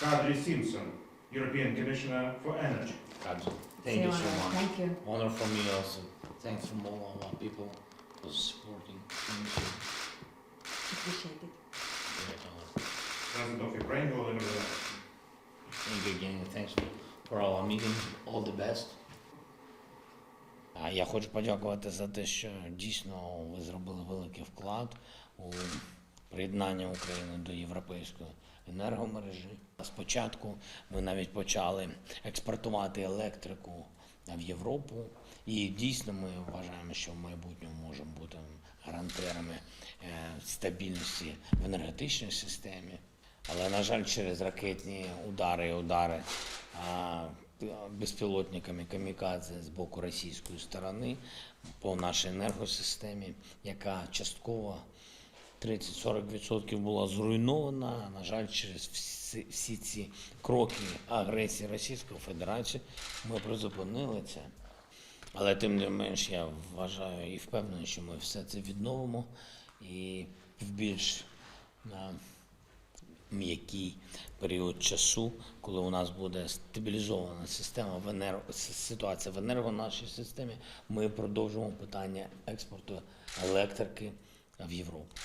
Kadri Simpson, European Commissioner for Energy. Kadri, thank you so much. Thank you. Honor for me also. Thanks from all of our people for supporting. Thank you. Appreciate it. Great honor. President of Ukraine, Volodymyr Zelensky. Thank you again. Thanks for our meeting. All the best. А Я хочу подякувати за те, що дійсно ви зробили великий вклад у приєднання України до європейської енергомережі. Спочатку ми навіть почали експортувати електрику в Європу, і дійсно ми вважаємо, що в майбутньому можемо бути гарантерами е, стабільності в енергетичній системі. Але, на жаль, через ракетні удари і удари безпілотниками камікадзе з боку російської сторони по нашій енергосистемі, яка частково 30-40% була зруйнована. На жаль, через всі, всі ці кроки агресії Російської Федерації ми призупинили це. Але тим не менш я вважаю і впевнений, що ми все це відновимо і в більш м'який період часу, коли у нас буде стабілізована система в енерго, ситуація в енерго нашій системі, ми продовжимо питання експорту електрики в Європу.